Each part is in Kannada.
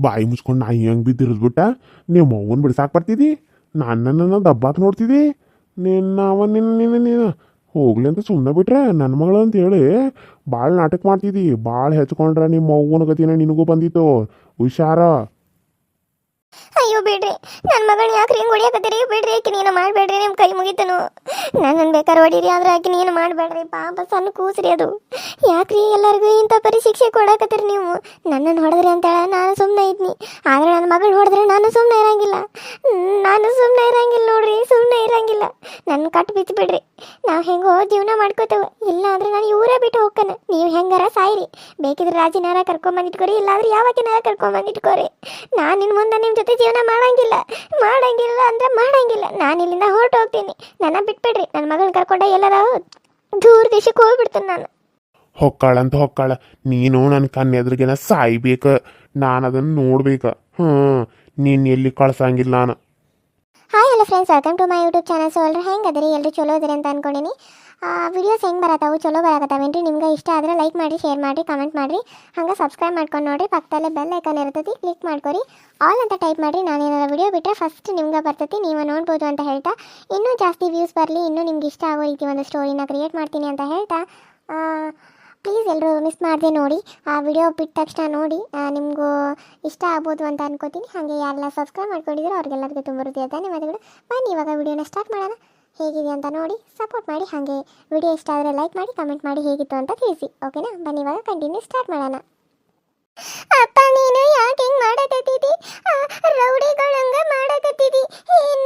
ಬಾಯಿ ಮುಚ್ಕೊಂಡು ನಾ ಹೆಂಗೆ ಬಿದ್ದಿರಿದ್ಬಿಟ್ಟ ನಿಮ್ಮ ಅವ್ವನ ಬಿಡ್ಸಾಕ್ ಬರ್ತಿದ್ದಿ ನನ್ನ ದಬ್ಬಾಕ್ ನೋಡ್ತಿದ್ದಿ ನಿನ್ನ ಅವ ನಿನ್ನ ನಿನ್ನ ನೀನು ಹೋಗ್ಲಿ ಅಂತ ಸುಮ್ಮನೆ ಬಿಟ್ರೆ ನನ್ನ ಮಗಳು ಅಂತ ಹೇಳಿ ಭಾಳ ನಾಟಕ ಮಾಡ್ತಿದ್ದಿ ಭಾಳ ಹೆಚ್ಕೊಂಡ್ರೆ ನಿಮ್ಮ ಅವ್ವನ ಗತಿನ ನಿನಗೂ ಬಂದಿತ್ತು. ಹುಷಾರ. ಅಯ್ಯೋ ಬಿಡ್ರಿ ನನ್ನ ಮಗಳನ್ನ ಯಾಕ್ರಿ ಹಿಂಗೆ ಹೊಡಿಯಕತ್ತೀರಿ? ಬಿಡ್ರಿ ಆಕೆ, ನೀನು ಮಾಡಬೇಡ್ರಿ ನಿಮ್ಮ ಕೈ ಮುಗಿತನು. ನನ್ನನ್ನು ಬೇಕಾದ್ರೆ ಹೊಡೀರಿ, ಆದ್ರೆ ಆಕೆ ನೀನು ಮಾಡಬೇಡ್ರಿ. ಪಾಪ ಸಣ್ಣ ಕೂಸ್ರಿ ಅದು. ಯಾಕ್ರಿ ಎಲ್ಲರಿಗೂ ಇಂಥ ಪರಿಶಿಕ್ಷೆ ಕೊಡಕತ್ತೀರಿ ನೀವು? ನನ್ನನ್ನು ಹೊಡೆದ್ರಿ ಅಂತೇಳ ನಾನು ಸುಮ್ಮನೆ ಇದ್ನಿ. ಆದ್ರೆ ನನ್ನ ಮಗಳು ಹೊಡೆದ್ರೆ ನಾನು ಸುಮ್ಮನೆ ಇರಂಗಿಲ್ಲ. ನಾನು ಸುಮ್ಮನೆ ಇರಂಗಿಲ್ಲ ನೋಡ್ರಿ ಸುಮ್ಮನೆ ಇರಂಗಿಲ್ಲ. ನನ್ನ ಕಟ್ಟು ಬಿತ್ತು ಬಿಡ್ರಿ ನಾವು ಹೆಂಗೋ ಜೀವನ ಮಾಡ್ಕೋತೇವೆ. ಇಲ್ಲ ಅಂದ್ರೆ ನಾನು ಇವರೇ ಬಿಟ್ಟು ಹೋಗ್ಕನ ನೀವು ಹೆಂಗಾರ ಸಾಯಿರಿ. ಬೇಕಿದ್ರೆ ರಾಜಿನಾರ ಕರ್ಕೊಂಬಂದಿಟ್ಕೋರಿ ಇಲ್ಲಾಂದ್ರೆ ಯಾವಾಗಿನಾರ ಕರ್ಕೊಂಬಂದಿಟ್ಕೋರಿ ನಾನು ಇನ್ನು ಮುಂದೆ ನಿಮ್ಮ ಜೊತೆ ಜೀವನ ಮಾಡಂಗಿಲ್ಲ. ಮಾಡಂಗಿಲ್ಲ ಅಂದ್ರೆ ಮಾಡಂಗಿಲ್ಲ. ನಾನು ಇಲ್ಲಿಂದ ಹೊರಟು ಹೋಗ್ತೀನಿ. ನನ್ನ ಬಿಟ್ಬಿಡ್ರಿ. ನನ್ನ ಮಗಳನ್ನ ಕರ್ಕೊಂಡ ಎಲ್ಲಾರ ದೂರ ದೇಶಕ್ಕೆ ಹೋಗ್ಬಿಡ್ತೀನಿ ನಾನು. ಹೊಕ್ಕಾಳಂತ ಹೊಕ್ಕಾಳ. ನೀನು ನನ್ನ ಕಣ್ಣೆದ್ರಿಗೆನ ಸಾಯ್ಬೇಕು. ನಾನು ಅದನ್ನು ನೋಡ್ಬೇಕು. ಹ್ಞೂ ನೀನು ಎಲ್ಲಿ ಕಳ್ಸಂಗಿಲ್ಲ ನಾನು. Hello friends welcome to my YouTube channel so ಎಲ್ಲರೂ ಹೆಂಗೆ ಅದರಿ ಎಲ್ಲರೂ ಚಲೋ ಅದರಿ ಅಂತ ಅನ್ಕೊಂಡಿನಿ. ವಿಡಿಯೋಸ್ ಹೆಂಗೆ ಬರತ್ತಾವು? ಚಲೋ ಬರಕತ್ತಾವೇನ್ರಿ? ನಿಮ್ಗೆ ಇಷ್ಟ ಆದರೆ ಲೈಕ್ ಮಾಡಿ ಶೇರ್ ಮಾಡಿ ಕಮೆಂಟ್ ಮಾಡಿರಿ. ಹಂಗೆ ಸಬ್ಸ್ಕ್ರೈಬ್ ಮಾಡ್ಕೊಂಡು ನೋಡಿರಿ, ಪಕ್ಕದಲ್ಲೇ ಬೆಲ್ ಐಕನ್ ಇರ್ತೈತಿ ಕ್ಲಿಕ್ ಮಾಡ್ಕೊರಿ. ಆಲ್ ಅಂತ ಟೈಪ್ ಮಾಡಿರಿ. ನಾನು ಏನಾರ ವಿಡಿಯೋ ಬಿಟ್ಟರೆ ಫಸ್ಟ್ ನಿಮ್ಗೆ ಬರ್ತೈತಿ, ನೀವು ನೋಡ್ಬೋದು ಅಂತ ಹೇಳ್ತಾ. ಇನ್ನೂ ಜಾಸ್ತಿ ವ್ಯೂಸ್ ಬರಲಿ, ಇನ್ನೂ ನಿಮ್ಗೆ ಇಷ್ಟ ಆಗೋ ರೀತಿ ಒಂದು ಸ್ಟೋರಿನ ಕ್ರಿಯೇಟ್ ಮಾಡ್ತೀನಿ ಅಂತ ಹೇಳ್ತಾ. ಪ್ಲೀಸ್ ಎಲ್ಲರೂ ಮಿಸ್ ಮಾಡದೆ ನೋಡಿ. ಆ ವಿಡಿಯೋ ಬಿಟ್ಟ ತಕ್ಷಣ ನೋಡಿ. ನಿಮಗೂ ಇಷ್ಟ ಆಗ್ಬೋದು ಅಂತ ಅನ್ಕೋತೀನಿ. ಹಾಗೆ ಯಾರೆಲ್ಲ ಸಬ್ಸ್ಕ್ರೈಬ್ ಮಾಡ್ಕೊಂಡಿದ್ದೀರೋ ಅವ್ರಿಗೆಲ್ಲರಿಗೂ ತುಂಬ ಹೃದಯ ಧನ್ಯವಾದಗಳು. ಬನ್ನಿ, ಇವಾಗ ವಿಡಿಯೋನ ಸ್ಟಾರ್ಟ್ ಮಾಡೋಣ. ಹೇಗಿದೆ ಅಂತ ನೋಡಿ ಸಪೋರ್ಟ್ ಮಾಡಿ. ಹಾಗೆ ವಿಡಿಯೋ ಇಷ್ಟ ಆದರೆ ಲೈಕ್ ಮಾಡಿ ಕಮೆಂಟ್ ಮಾಡಿ ಹೇಗಿತ್ತು ಅಂತ ತಿಳಿಸಿ. ಓಕೆನಾ ಬನ್ನಿ, ಇವಾಗ ಕಂಟಿನ್ಯೂ ಸ್ಟಾರ್ಟ್ ಮಾಡೋಣ. ಅಪ್ಪ, ನೀನು ಯಾಕೆ ಹಿಂಗೆ ಮಾಡಕತ್ತಿದಿ? ರೌಡಿಗಳಂಗ ಮಾಡಕತ್ತಿದಿ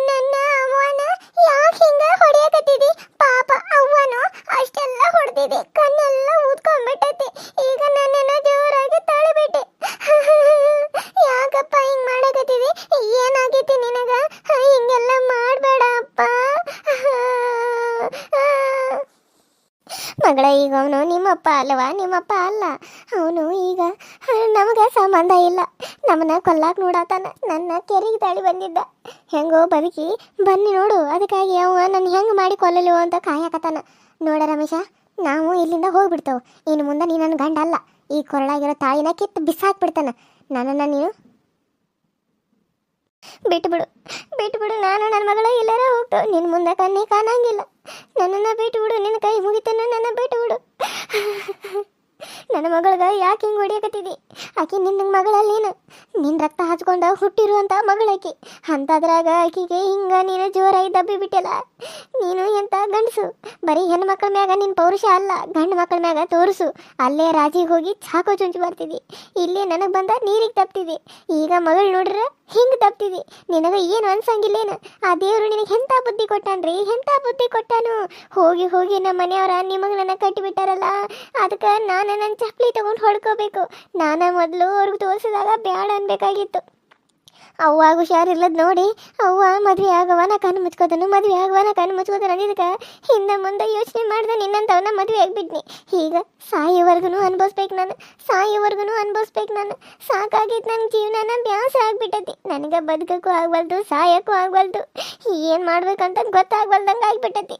ನನ್ನ ಅವ್ವನ ಯಾಕೆ ಹಿಂಗ ಹೊಡೆಯಕತ್ತಿದಿ ಪಾಪ ಅವ್ವನು ಅಷ್ಟೆಲ್ಲ ಹೊಡೆದಿದೆ ಕಣ್ಣೆಲ್ಲ ಊದ್ಕೊಂಡ್ಬಿಟ್ಟೈತಿ ಈಗ ನನ್ನನ್ನ ಜೋರಾಗಿ ತಳ್ಳಿಬಿಟ್ಟೆ ಯಾಕಪ್ಪ ಹಿಂಗ್ ಮಾಡಕತ್ತಿದಿ ಏನಾಗೈತಿ ನಿನಗ ಹಿಂಗೆಲ್ಲ ಮಾಡಬೇಡ ಅಪ್ಪ ಮಗಳ ಈಗ ಅವನು ನಿಮ್ಮಪ್ಪ ಅಲ್ಲವಾ? ನಿಮ್ಮಪ್ಪ ಅಲ್ಲ. ಅವನು ಈಗ ನಮಗೆ ಸಂಬಂಧ ಇಲ್ಲ. ನಮ್ಮನ್ನ ಕೊಲ್ಲಾಕ್ ನೋಡತಾನ. ನನ್ನ ಕೆರೆಗೆ ತಾಳಿ ಬಂದಿದ್ದ. ಹೆಂಗೋ ಬದುಕಿ, ಬನ್ನಿ ನೋಡು. ಅದಕ್ಕಾಗಿ ಅವ ನನ್ನ ಹೆಂಗೆ ಮಾಡಿ ಕೊಲ್ಲಲು ಅಂತ ಕಾಯಕತಾನ ನೋಡ ರಮೇಶ, ನಾವು ಇಲ್ಲಿಂದ ಹೋಗ್ಬಿಡ್ತೇವೆ. ಇನ್ನು ಮುಂದೆ ನೀನು ನನ್ನ ಗಂಡ ಅಲ್ಲ. ಈ ಕೊರಳಾಗಿರೋ ತಾಳಿನ ಕಿತ್ತು ಬಿಸಾಕ್ಬಿಡ್ತಾನ. ನನ್ನನ್ನು ನೀನು ಬಿಟ್ಟು ಬಿಡು. ಬಿಟ್ಟು ಬಿಡು. ನಾನು ನನ್ನ ಮಗಳ ಎಲ್ಲಾರ ಹೋಗ್ತು ನಿನ್ನ ಮುಂದೆ ಕನ್ನಿ ಕಾಣಂಗಿಲ್ಲ. ನನ್ನನ್ನು ಬಿಟ್ಟು ಬಿಡು. ನಿನ್ನ ಕೈ ಮುಗಿತನ ನನ್ನ ಬಿಟ್ಟು ಬಿಡು. ನನ್ನ ಮಗಳಗ ಯಾಕೆ ಹಿಂಗೆ ಹೊಡಿಯಕತ್ತಿದಿ? ಆಕೆ ನಿನ್ನ ಮಗಳಲ್ಲೇನು? ನಿನ್ನ ರಕ್ತ ಹಚ್ಕೊಂಡ ಹುಟ್ಟಿರುವಂಥ ಮಗಳಾಕಿ. ಅಂತದ್ರಾಗ ಆಕಿಗೆ ಹಿಂಗ ನೀನು ಜೋರಾಗಿ ದಬ್ಬಿ ಬಿಟ್ಟಲ್ಲ. ನೀನು ಎಂತ ಗಂಡಸು? ಬರೀ ಹೆಣ್ಮಕ್ಳ ಮ್ಯಾಗ ನಿನ್ನ ಪೌರುಷ ಅಲ್ಲ. ಗಂಡು ಮಕ್ಕಳ ಮ್ಯಾಗ ತೋರಿಸು. ಅಲ್ಲೇ ರಾಜಿಗೆ ಹೋಗಿ ಚಾಕೋ ಚುಂಚು ಬರ್ತಿದ್ದಿ ಇಲ್ಲೇ ನನಗೆ ಬಂದ ನೀರಿಗೆ ತಪ್ತಿದ್ದಿ ಈಗ ಮಗಳು ನೋಡ್ರ ಹಿಂಗೆ ತಪ್ತಿದಿ. ನಿನಗೆ ಏನು ಅನ್ಸಂಗಿಲ್ಲೇನು? ಆ ದೇವರು ನಿನಗೆ ಎಂಥ ಬುದ್ಧಿ ಕೊಟ್ಟಾನ್ರಿ? ಎಂಥ ಬುದ್ಧಿ ಕೊಟ್ಟಾನು? ಹೋಗಿ ಹೋಗಿ ನಮ್ಮ ಮನೆಯವರ ನಿಮಗೆ ನನ್ನ ಕಟ್ಟಿಬಿಟ್ಟಾರಲ್ಲ? ಅದಕ್ಕೆ ನಾನು ನನ್ನ ಚಪ್ಪಲಿ ತಗೊಂಡು ಹೊಡ್ಕೋಬೇಕು. ನಾನು ಮೊದಲು ಅವ್ರಿಗೆ ತೋರಿಸಿದಾಗ ಬ್ಯಾಡ ಅನ್ಬೇಕಾಗಿತ್ತು. ಅವ್ವಾಗ ಹುಷಾರಿಲ್ಲದ್ ನೋಡಿ ಅವ್ವ ಮದ್ವೆ ಆಗವ ನಾ ಕಣ್ಣು ಮುಚ್ಕೋದನು ಮದ್ವೆ ಆಗವ ನಾ ಕಣ್ಣು ಮುಚ್ಕೋದನು ಅಂದಿದ್ದಕ್ಕೆ. ಹಿಂದೆ ಮುಂದೆ ಯೋಚನೆ ಮಾಡ್ದೆ ನಿನ್ನಂತವನ್ನ ಮದ್ವೆ ಆಗ್ಬಿಟ್ನಿ. ಈಗ ಸಾಯೋವರೆಗೂ ಅನ್ಭವಿಸ್ಬೇಕು ನಾನು ಸಾಯೋವರೆಗೂ ಅನ್ಭವಿಸ್ಬೇಕು ನಾನು. ಸಾಕಾಗಿತ್ತು ನನ್ನ ಜೀವನನ ಬ್ಯಾಸ ಆಗ್ಬಿಟ್ಟತಿ. ನನಗೆ ಬದುಕಕ್ಕೂ ಆಗ್ಬಾರ್ದು ಸಾಯಕ್ಕೂ ಆಗ್ಬಾರ್ದು ಏನು ಮಾಡ್ಬೇಕಂತ ಗೊತ್ತಾಗ್ಬಾರ್ದಂಗೆ ಆಗ್ಬಿಟ್ಟತಿ.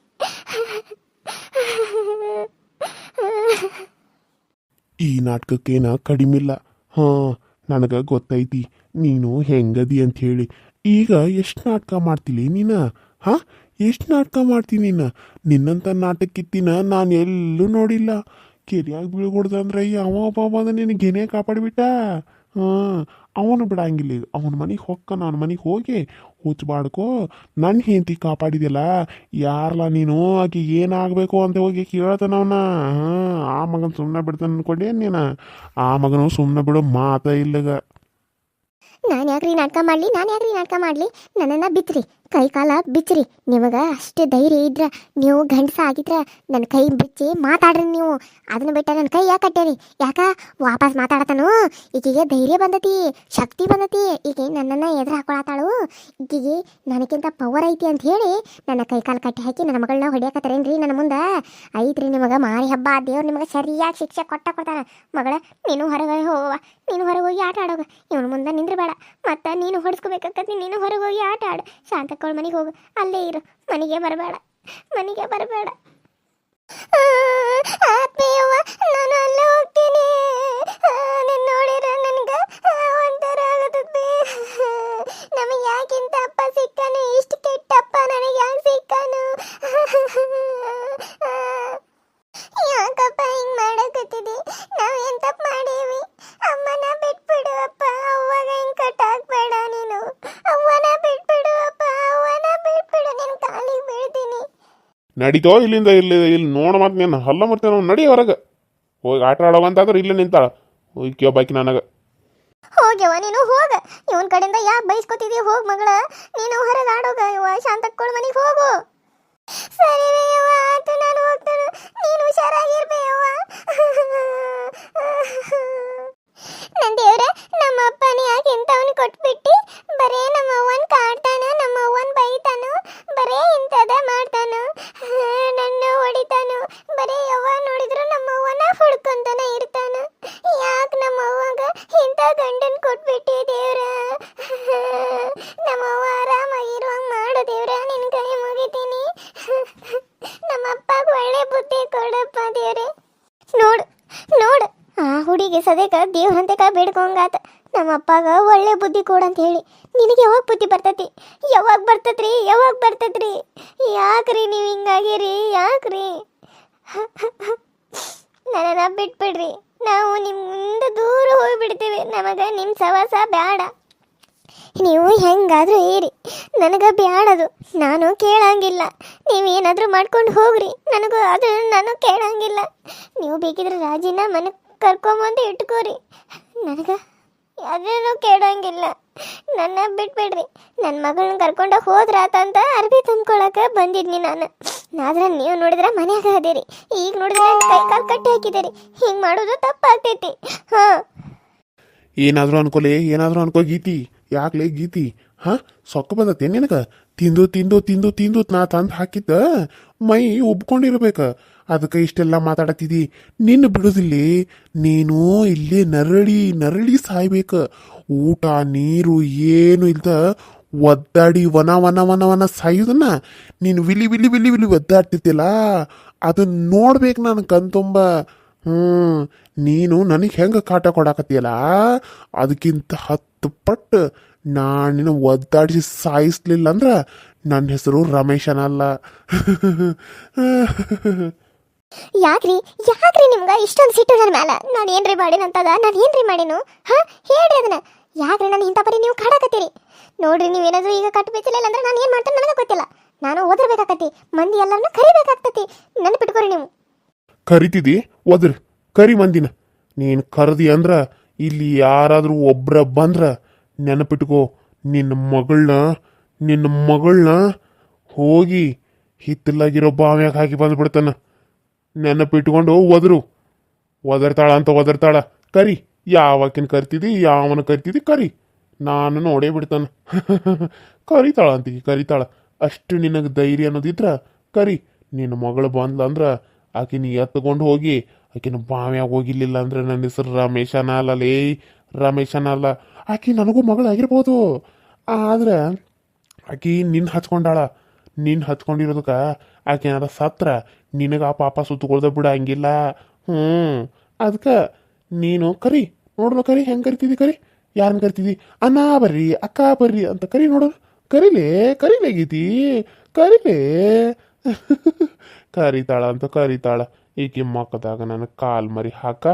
ಈ ನಾಟಕಕ್ಕೇನ ಕಡಿಮಿಲ್ಲ. ಹಾಂ. ನನಗೆ ಗೊತ್ತೈತಿ, ನೀನು ಹೆಂಗದಿ ಅಂತ ಹೇಳಿ ಈಗ ಎಷ್ಟು ನಾಟಕ ಮಾಡ್ತೀಲಿ ನೀನು? ಹಾಂ, ಎಷ್ಟು ನಾಟಕ ಮಾಡ್ತೀನಿ ನೀನು? ನಿನ್ನಂಥ ನಾಟಕಿತ್ತಿನ ನಾನು ಎಲ್ಲೂ ನೋಡಿಲ್ಲ. ಕೆರಿಯಾಗಿ ಬೀಳ್ಕೊಡ್ದಂದ್ರೆ ಯಾವ ಒಬ್ಬ ಬಂದ ನಿನಗೆ ಏನೇ ಕಾಪಾಡಿಬಿಟ್ಟ? ಹಾಂ, ಅವನು ಬಿಡಂಗಿಲ್ಲ. ಈಗ ಅವನ ಮನೆಗೆ ಹೊಕ್ಕ ಅವನ ಮನೆಗೆ ಹೋಗಿ ಹುಚ್ಚಬಾಡ್ಕೋ ನನ್ನ ಹೆಂಡತಿ ಕಾಪಾಡಿದ್ಯಲ್ಲ ಯಾರಲ್ಲ ನೀನು? ಆಕೆ ಏನಾಗಬೇಕು ಅಂತ ಹೋಗಿ ಕೇಳ್ತಾನ ಅವನ. ಹಾಂ, ಆ ಮಗನ ಸುಮ್ಮನೆ ಬಿಡ್ತಾನೆ ಅನ್ಕೊಂಡೇನು ನೀನು. ಆ ಮಗನು ಸುಮ್ಮನೆ ಬಿಡೋ, ಮಾತ ಇಲ್ಲಗ. ನಾನು ಯಾಕ್ರಿ ನಾಟಕ ಮಾಡಲಿ? ನಾನು ಯಾಕ್ರಿ ನಾಟಕ ಮಾಡಲಿ? ನನ್ನನ್ನು ಬಿಚ್ಚ್ರಿ ಕೈ ಕಾಲ ಬಿಚ್ಚ್ರಿ. ನಿಮಗೆ ಅಷ್ಟು ಧೈರ್ಯ ಇದ್ರ ನೀವು ಗಂಡಸ ಆಗಿದ್ರ ನನ್ನ ಕೈ ಬಿಚ್ಚಿ ಮಾತಾಡ್ರಿ ನೀವು. ಅದನ್ನ ಬಿಟ್ಟ ನನ್ನ ಕೈ ಯಾಕೆ ಕಟ್ಟೇರಿ ಯಾಕ? ವಾಪಸ್ ಮಾತಾಡತಾನು? ಈಕಿಗೆ ಧೈರ್ಯ ಬಂದತಿ, ಶಕ್ತಿ ಬಂದತಿ. ಈಗ ನನ್ನನ್ನು ಎದುರು ಹಾಕೊಳತಾಳು. ಈಕೆಗೆ ನನಗಿಂತ ಪವರ್ ಐತಿ ಅಂತ ಹೇಳಿ ನನ್ನ ಕೈ ಕಾಲು ಕಟ್ಟಿ ಹಾಕಿ ನನ್ನ ಮಗಳನ್ನ ಹೊಡಿಯಕತ್ತಾರೇನ್ರಿ ನನ್ನ ಮುಂದೆ? ಐತ್ರಿ ನಿಮಗೆ ಮಾರಿ ಹಬ್ಬ, ದೇವ್ರು ನಿಮಗೆ ಸರಿಯಾಗಿ ಶಿಕ್ಷೆ ಕೊಟ್ಟ ಕೊಡ್ತಾನೆ. ಮಗಳ, ನೀನು ಹೊರಗೆ ಹೋಗುವ, ನೀನು ಹೊರಗೆ ಹೋಗಿ ಆಟ ಆಡೋಗ. ಇವನು ಮುಂದೆ ನಿಂದ್ರಬೇಡ. ಮತ್ತು ನೀನು ಹೊಡ್ಸ್ಕೋಬೇಕಾಕತ್ತಿ ನೀನು ಹೊರಗೆ ಹೋಗಿ ಆಟ ಆಡು. ಮಾಡ್ಕೊಂಡು ಮನೆಗೆ ಹೋಗು. ಅಲ್ಲೇ ಇರು. ಮನೆಗೆ ಬರಬೇಡ. ಮನೆಗೆ ಬರಬೇಡ. ನಾನು ಅಲ್ಲೇ ಹೋಗ್ತೀನಿ. ನಿನ್ನ ನೋಡಿದ್ರೆ ನನಗೆ ಒಂಥರ ಆಗುತ್ತೆ ನಮಗೆ ಯಾಕಿಂತ ಅಪ್ಪ ಸಿಕ್ಕಾನು, ಇಷ್ಟು ಕೆಟ್ಟ ಅಪ್ಪ ನನಗೆ ಯಾಕೆ ನಡೀತೋ ಇಲ್ಲಿಂದ ಇಲ್ಲಿ ಇಲ್ಲಿ ನೋಡ ಮತ್ತೆ ನೀನು ಹಲ್ಲ ಮತ್ತೆ ನಾವು ನಡಿ ಹೊರಗೆ. ಹೋಗಿ ಆಟ ಆಡೋವಂತಾದ್ರೆ ಇಲ್ಲೇ ನಿಂತಾಳ. ಹೋಗಿ ಬಾಕಿ ನನಗೆ. ಹೋಗ್ಯವ, ನೀನು ಹೋಗ. ಇವನ್ ಕಡೆಯಿಂದ ಯಾಕೆ ಬೈಸ್ಕೊತಿದೀಯ? ಹೋಗ್ ಮಗಳ. ನೀನು ಹೊರಗೆ ಆಡೋಗ ಇವ ಶಾಂತಕ್ಕೊಳ್ ಮನೆಗೆ ಹೋಗು. ಸರಿ ಯವ್ವ ಆತು ನಾನು ಹೋಗ್ತಾನೆ. ನೀನು ಹುಷಾರಾಗಿರ್ಬೇಯವ್ವ ಹುಡುಗಿ ಸದ್ಯಕ ದೇವ್ರಂತೆಕ ಬೇಡ್ಕೊಂಗಾತ. ನಮ್ಮ ಅಪ್ಪಾಗ ಒಳ್ಳೆ ಬುದ್ಧಿ ಕೊಡಂತ ಹೇಳಿ ನಿನಗೆ ಯಾವಾಗ ಬುದ್ಧಿ ಬರ್ತತಿ? ಯಾವಾಗ ಬರ್ತತ್ರಿ? ಯಾವಾಗ ಬರ್ತತ್ರಿ? ಯಾಕ್ರಿ ನೀವು ಹಿಂಗಾಗಿರಿ? ಯಾಕ್ರಿ? ನನ್ನ ಬಿಟ್ಬಿಡ್ರಿ. ನಾವು ನಿಮ್ಮಿಂದ ದೂರ ಹೋಗ್ಬಿಡ್ತೀವಿ. ನಮಗೆ ನಿಮ್ಮ ಸವಾಸ ಬೇಡ ನೀವು ಹೆಂಗಾದರೂ ಏರಿ ನನಗೆ ಬೇಡದು ನಾನು ಕೇಳಂಗಿಲ್ಲ. ನೀವೇನಾದರೂ ಮಾಡ್ಕೊಂಡು ಹೋಗ್ರಿ. ನನಗೂ ಅದು ನಾನು ಕೇಳಂಗಿಲ್ಲ. ನೀವು ಬೇಕಿದ್ರೆ ರಾಜಿನ ಮನೆ ಕರ್ಕೊಂಬಂದು ಇಟ್ಕೋರಿ. ನನಗೆ ಯಾರೇನು ಕೇಳೋಂಗಿಲ್ಲ. ನನ್ನ ಬಿಟ್ಬಿಡ್ರಿ. ನನ್ನ ಮಗಳನ್ನ ಕರ್ಕೊಂಡು ಹೋದ್ರಾತಂತ ಅರ್ಬಿ ತುಂಬ್ಕೊಳಕ್ಕೆ ಬಂದಿದ್ನಿ ನಾನು. ಆದ್ರೆ ನೀವು ನೋಡಿದ್ರೆ ಮನ್ಯಾಗ ಅದಿರಿ. ಈಗ ನೋಡಿದ್ರೆ ಕೈ ಕಾಲು ಕಟ್ಟಿ ಹಾಕಿದಿರಿ. ಹಿಂಗೆ ಮಾಡೋದು ತಪ್ಪಾಗ್ತೈತಿ. ಹಾಂ. ಏನಾದರೂ ಅನ್ಕೊಲೆ, ಏನಾದರೂ ಅನ್ಕೋ ಗೀತಿ. ಯಾಕ್ಲೆ ಗೀತಿ? ಹಾ? ಸೊಕ್ಕ ಬಂದತ್ತೆ ನಿನಗೆ? ತಿಂದು ತಿಂದು ತಿಂದು ತಿಂದು ನಾ ತಂದು ಹಾಕಿದ್ದ ಮೈ ಉಬ್ಕೊಂಡಿರ್ಬೇಕ. ಅದಕ್ಕೆ ಇಷ್ಟೆಲ್ಲ ಮಾತಾಡತ್ತಿದಿ? ನಿನ್ನ ಬಿಡುದಿಲ್ಲಿ ನೀನು ಇಲ್ಲಿ ನರಳಿ ನರಳಿ ಸಾಯ್ಬೇಕ. ಊಟ, ನೀರು, ಏನು ಇಲ್ದ ಒದ್ದಾಡಿ ವನ ವನ ವನ ವನ ಸಾಯುದನ್ನ ನೀನು ವಿಲಿ ವಿಲಿ ವಿಲಿ ವಿಲಿ ಒದ್ದಾಡ್ತಿದ್ದಿಲ್ಲ? ಅದನ್ನ ನೋಡ್ಬೇಕು ನಾನು ಕಂತುಂಬ ಹ್ಞೂ ನೀನು ನನಗೆ ಹೆಂಗೆ ಕಾಟ ಕೊಡಾಕತ್ತೀಯಲ್ಲ ಅದಕ್ಕಿಂತ ಹತ್ತು ಪಟ್ಟು ನಾನು ಒದ್ದಾಡಿಸಿ ಸಾಯಿಸ್ಲಿಲ್ಲ ಅಂದ್ರೆ ನನ್ನ ಹೆಸರು ರಮೇಶನಲ್ಲ ಯಾಕ್ರಿ? ಯಾಕ್ರಿ ನಿಮ್ಗೆ ಇಷ್ಟೊಂದು ಸಿಟ್ಟು ನನ್ನ ಮ್ಯಾಲ? ನಾನು ಏನ್ರಿ ಮಾಡೇನಂತದ ನಾನು ಏನ್ರಿ ಮಾಡೇನು? ಹಾ? ಹೇಳ್ರಿ ಅದನ್ನ. ಯಾಕ್ರಿ ನಾನು ಇಂಥ ಪರಿ ನೀವು ಕಾಡಕತ್ತೀರಿ? ನೋಡ್ರಿ, ನೀವೇನಾದ್ರೂ ಈಗ ಕಟ್ಟು ಬೆಚ್ಚಲಿಲ್ಲ ಅಂದ್ರೆ ನಾನು ಏನು ಮಾಡ್ತೇನೆ ನನಗೆ ಗೊತ್ತಿಲ್ಲ. ನಾನು ಓದಿರ್ಬೇಕಾಕತಿ ಮಂದಿ ಎಲ್ಲರನ್ನೂ ಕರಿಬೇಕಾಗ್ತತಿ ನೆನಪಿಟ್ಕೋರಿ ನೀವು. ಕರಿತಿದಿ? ಒದ್ರ ಕರಿ ಮಂದಿನ. ನೀನು ಕರೆದಿ ಅಂದ್ರ ಇಲ್ಲಿ ಯಾರಾದರೂ ಒಬ್ರ ಬಂದ್ರ ನೆನಪಿಟ್ಕೋ ನಿನ್ನ ಮಗಳನ್ನ ನಿನ್ನ ಮಗಳನ್ನ ಹೋಗಿ ಹಿತ್ತಲಾಗಿರೋ ಬಾವ್ಯಾಗ ಹಾಕಿ ಬಂದ್ಬಿಡ್ತಾನ. ನೆನಪಿಟ್ಕೊಂಡು ಒದರು. ಒದರ್ತಾಳ ಅಂತ ಒದರ್ತಾಳ. ಕರಿ ಯಾವಕಿನ ಕರಿತಿದ್ದಿ ಯಾವನ ಕರಿತಿದಿ ಕರಿ. ನಾನು ನೋಡೇ ಬಿಡ್ತಾನೆ. ಕರಿತಾಳ ಅಂತ ಕರಿತಾಳ. ಅಷ್ಟು ನಿನಗೆ ಧೈರ್ಯ ಅನ್ನೋದಿದ್ರ, ಕರಿ. ನಿನ್ನ ಮಗಳು ಬಂದ್ಲ ಅಂದ್ರ ಆಕಿನ ಎತ್ಕೊಂಡು ಹೋಗಿ, ಆಕಿನ ಬಾವ್ಯಾಗ ಹೋಗಿರ್ಲಿಲ್ಲ ಅಂದ್ರೆ ನನ್ನ ಹೆಸರು ರಮೇಶನ ಅಲ್ಲ ಲೇ, ರಮೇಶನ ಅಲ್ಲ. ಆಕಿ ನನಗೂ ಮಗಳಾಗಿರ್ಬೋದು ಆದ್ರೆ ಆಕಿ ನಿನ್ನ ಹಚ್ಕೊಂಡಾಳ. ನಿನ್ನ ಹಚ್ಕೊಂಡಿರೋದಕ್ಕೆ ಆಕೆ ಏನಾರ ಸತ್ರ ನಿನಗೆ ಆ ಪಾಪ ಸುತ್ತಕೊಳ್ದ ಬಿಡ, ಹಂಗಿಲ್ಲ. ಹ್ಞೂ ಅದಕ್ಕೆ ನೀನು, ಕರಿ ನೋಡೋಣ ಕರಿ, ಹೆಂಗೆ ಕರಿತಿದಿ, ಕರಿ? ಯಾರನ್ನ ಕರಿತಿದ್ದಿ ಅಣ್ಣ ಬರ್ರಿ, ಅಕ್ಕ ಬರ್ರಿ ಅಂತ ಕರಿ ನೋಡು. ಕರಿಲೇ ಕರಿಲೇ ಗೀತಿ. ಕರಿಲೇ. ಕರಿತಾಳ ಅಂತ ಕರಿತಾಳ. ಈಕಿ ಮಕ್ಕದಾಗ ನನ್ನ ಕಾಲ್ ಮರಿ ಹಾಕ.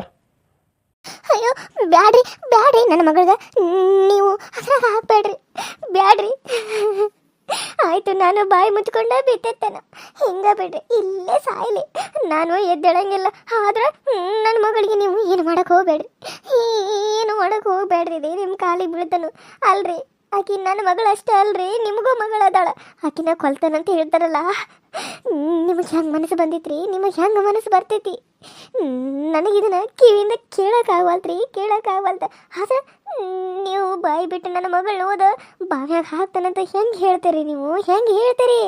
ಅಯ್ಯೋ, ಬ್ಯಾಡ್ರಿ ಬ್ಯಾಡ್ರಿ ನನ್ನ ಮಗಳಿಗೆ. ನೀವು ಹಾಕ್ಬೇಡ್ರಿ. ಆಯ್ತು ನಾನು ಬಾಯಿ ಮುಚ್ಕೊಂಡ ಬಿದ್ದೆತ್ತೇನ ಹಿಂಗ ಬಿಡ್ರಿ, ಇಲ್ಲೇ ಸಾಯ್ಲಿ. ನಾನು ಎದ್ದೇಳಂಗಿಲ್ಲ. ಆದ್ರೆ ನನ್ನ ಮಗಳಿಗೆ ನೀವು ಏನು ಮಾಡಕ್ ಹೋಗ್ಬೇಡ್ರಿ. ಏನು ಮಾಡಕ್ ಹೋಗ್ಬೇಡ್ರಿ ರೀ ನಿಮ್ಮ ಕಾಲಿಗೆ ಬೀಳ್ತಾನು. ಅಲ್ರಿ, ಆಕಿ ನನ್ನ ಮಗಳು ಅಷ್ಟೇ ಅಲ್ರಿ, ನಿಮಗೂ ಮಗಳದಾಳ ಆಕಿನ ಕೊಲ್ತಾನಂತ ಹೇಳ್ತಾರಲ್ಲ. ನಿಮಗೆ ಹೆಂಗೆ ಮನಸ್ಸು ಬಂದಿತ್ರಿ? ನಿಮಗೆ ಹೆಂಗೆ ಮನಸ್ಸು ಬರ್ತೈತಿ? ನನಗಿದನ್ನ ಕಿವಿಯಿಂದ ಕೇಳಕ್ ಕಿವಿಯಿಂದ ಕೇಳೋಕ್ಕಾಗವಲ್ತ್ರಿ ಕೇಳೋಕ್ಕಾಗವಲ್ತ ಆದ್ರೆ ನೀವು ಬಾಯಿ ಬಿಟ್ಟು ನನ್ನ ಮಗಳು ಓದ ಬಾವ್ಯಾಗ ಹಾಕ್ತಾನಂತ ಹೆಂಗೆ ಹೇಳ್ತೀರಿ ನೀವು? ಹೆಂಗೆ ಹೇಳ್ತೀರಿ?